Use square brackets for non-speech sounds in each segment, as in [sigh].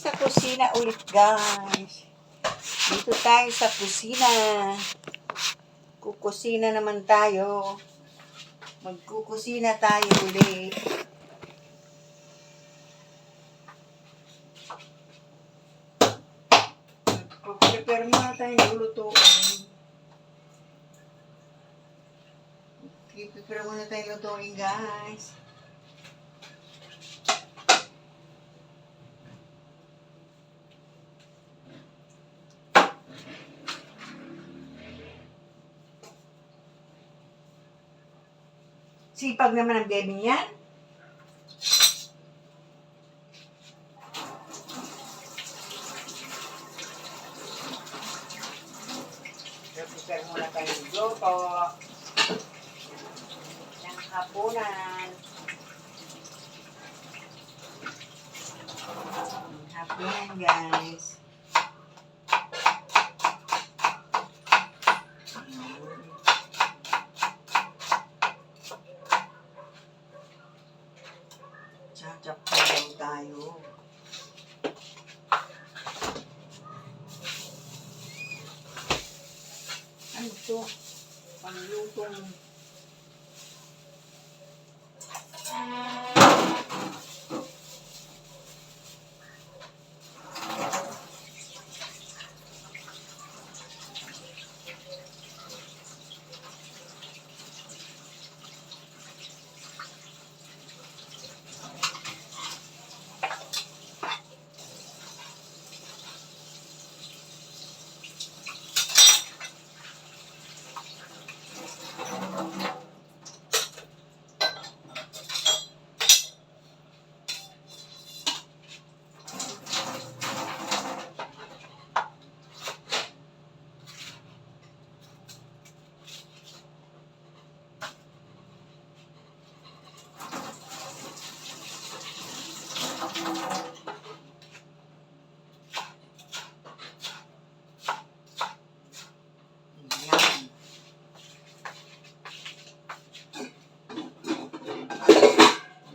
sa kusina ulit, guys. Dito tayo sa kusina. Kukusina naman tayo. Magkukusina tayo ulit. Prepare muna tayo ng lutuin. Prepare muna tayo lutuin, guys. Sipag naman ang baby niyan. Prepare muna tayo ng luto. Ng hapunan. Hapunan, guys. Chachap lang tayo. Ano to? Panlutong.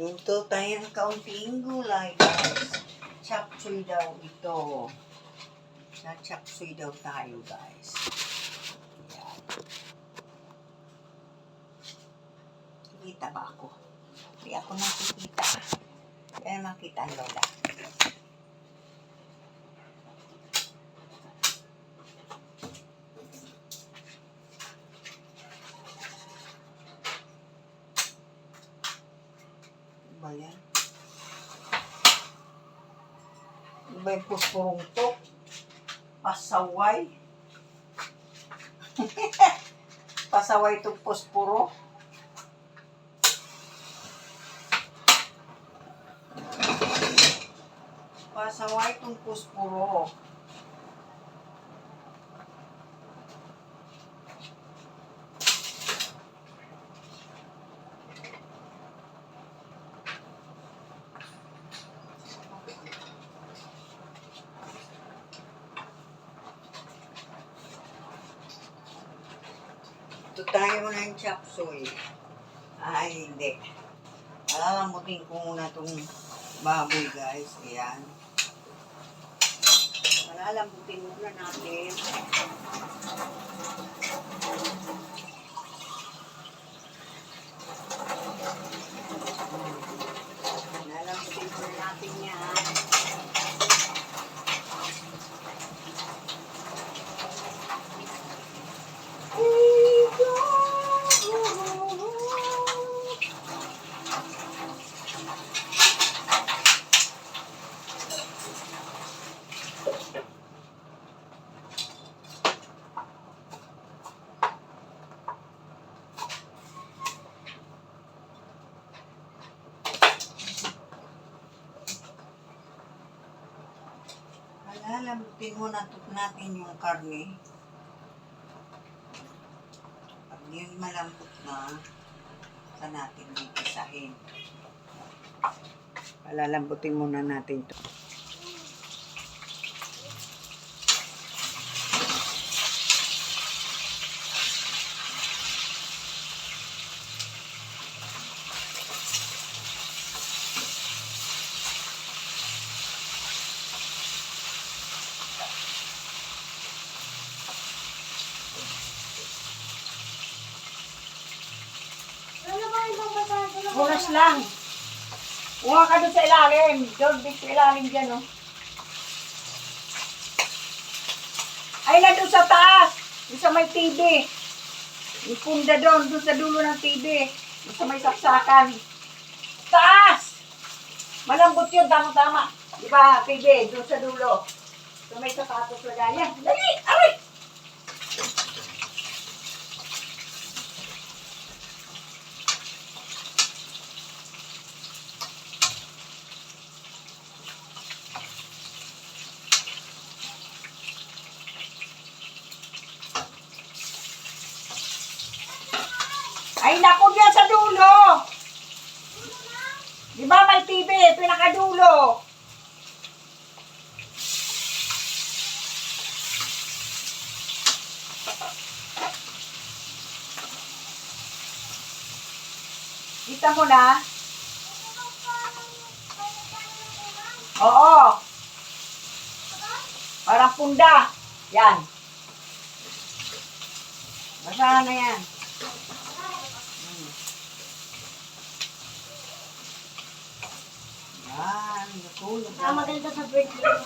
Yan. Luto tayo ng kaunting gulay, guys. Chop suey daw ito. Sa chop suey daw tayo, guys. Yan. Kita ba ako? Hindi ako nakikita. Kaya makita ang lola. Ano ba yan? Ano ba yung puspurong to? Pasaway? [laughs] Pasaway itong puspuro? Pasaway itong puspuro. Ito tayo ng chop suey. Ay, hindi. Alalamutin ko muna itong baboy, guys. Ayan. Malalambutin muna natin. Malalambutin muna natin yan. Alalambutin muna natin yung karne. Pag yun malambot na, sa natin gigisahin. Alalambutin muna natin to. Punas lang. Kuha ka doon sa ilalim. Doon, doon sa ilalim dyan, oh. Ay, na doon sa taas. Doon sa may TV. Yung punda doon, doon sa dulo ng TV. Doon sa may saksakan. Taas! Malambot yun, tama-tama. Di ba, TV, doon sa dulo. Sa may sapatos lagayan. Dali! Aray! Ay, naku dyan sa dulo! Di ba may TV, pinakadulo? Kita mo na? Oo. Parang punda. Yan. Basahan na yan. Hmm. Yan. Nakulog Ah, maganda sa birthday.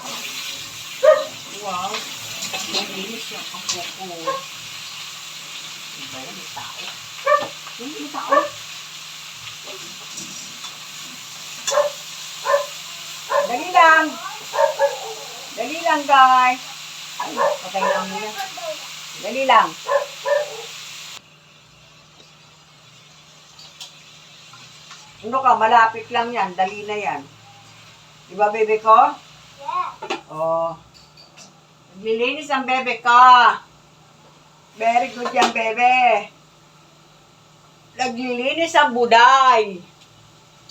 Wow. Malinis yung ako ko. Iba yan, may tao. May tao. Dali lang. Dali lang, guys. Ay, patay lang nila. Dali lang. Ano ka, malapit lang yan. Dali na yan. Di ba, bebe ko? Yeah. Oh. Naglilinis ang bebe ko. Very good yan, bebe. Naglilinis ang buday.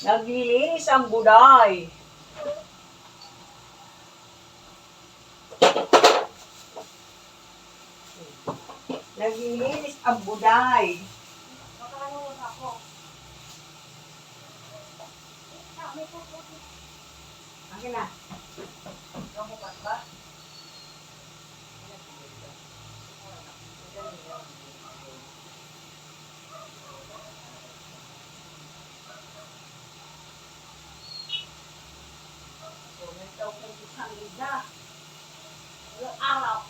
Naglilinis ang buday. Naglilinis ang buday. Makakalunod ako. Akin na. Kamukat ba? Ilang araw.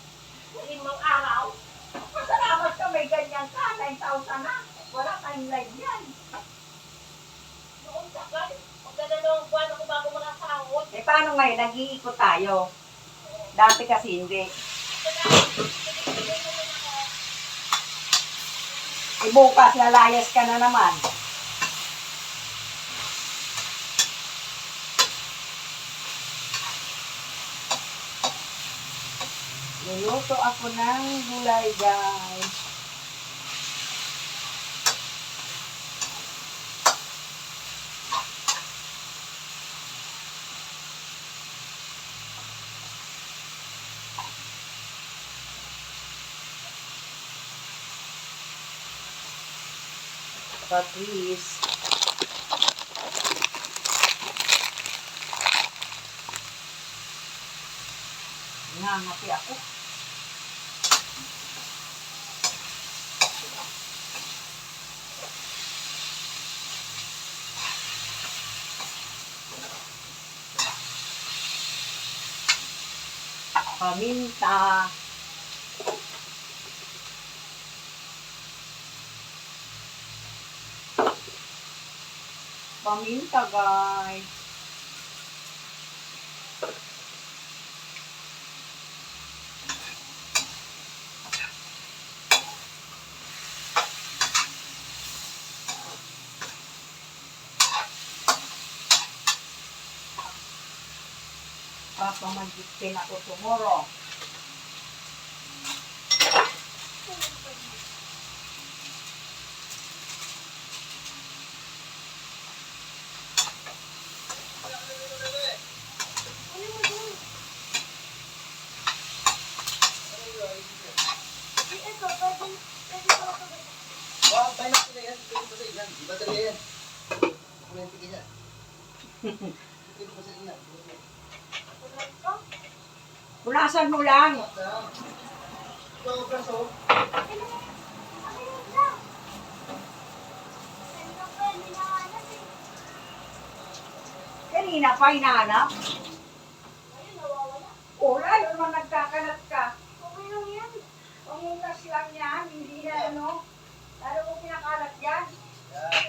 Limang araw. Pasalamat ka may ganyan ka. 9,000 na. Wala tayong live yan. Noong tagal, magdadalawang buwan ako bago makasahod. Eh, paano ngayon? Nag-iikot tayo. Dati kasi hindi. Eh, bukas, lalayas ka na naman. Luluto ako ng gulay, guys. Patis. Nangangati ako. Paminta. Paminta, guys. Tomorrow. Pwede ko ako. Wah, banyak na yan. Pa sa ilan. Iba talaga yan. Punasan mo lang. Kanina pa hinahanap. Wala, yun naman nagkakalat ka. Okay lang yan. Panguntas lang yan, hindi na ano. Lalo mo pinakalat yan. Yan.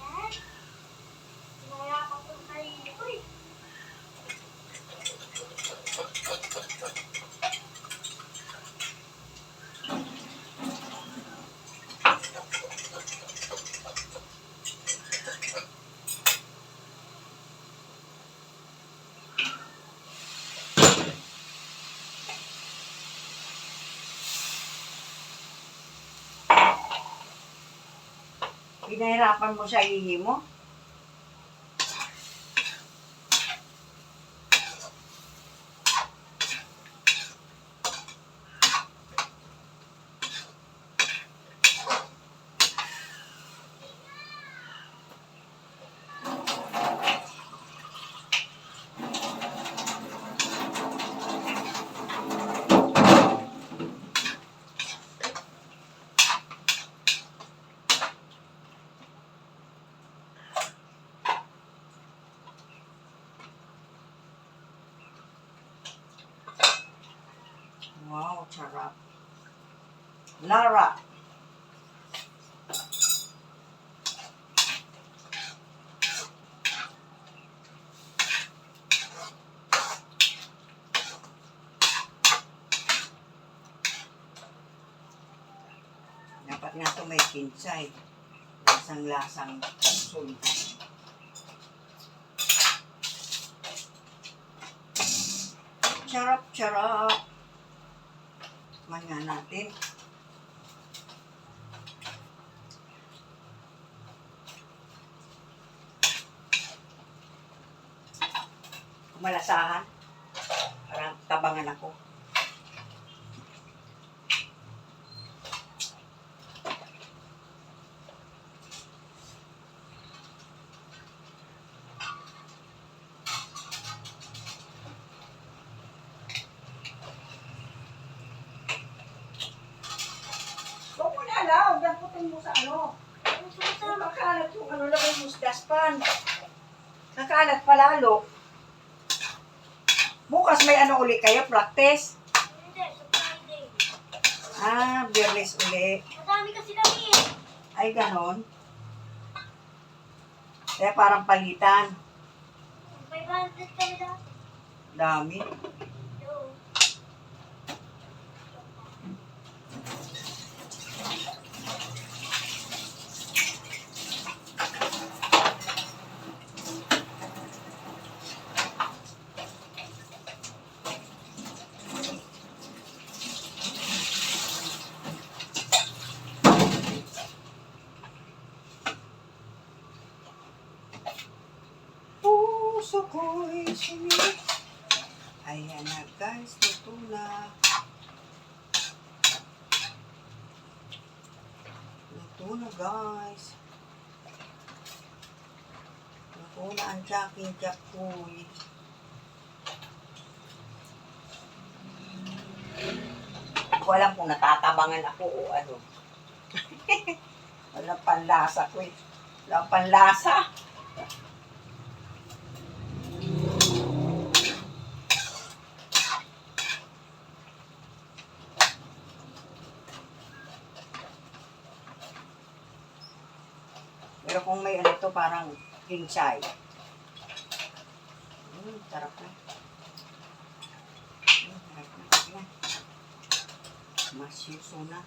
Yan. Sinayakap ko sa sarili ko eh. Pinahirapan mo sa ihi mo. Sarap. Lara. Dapat nga ito may kinsay. Lasang-lasang kapsul. Charap, charap. Tikman nga natin. Kumalasahan. Parang tabangan ako. Huwag mo na Damputin mo sa ano. Kung makalat yung ano lagay mo sa daspan. Kakalat pa lalo. Bukas may ano uli kayo, practice. Hindi, sa Friday. Ah, biyernes uli. Madami kasi kami eh. Ay, ganon. Kaya parang palitan. 500 kami dati. Dami. Ayan na guys, luto na. Luto na guys. Luto na ang jaking japoy. Hindi alam kung natatabangan ako o ano. [laughs] Wala panlasa ko eh. Wala panlasa. Kung may ano to, parang king size. Mm, sarap na. Mm, na. na. Mas yuso na.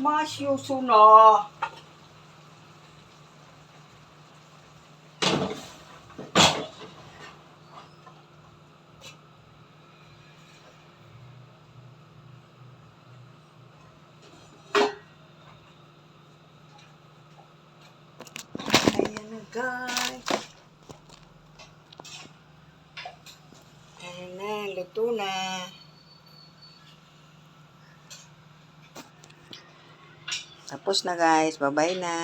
Mas yuso na. Guys. Ayan na, luto na. Tapos na guys, bye-bye na.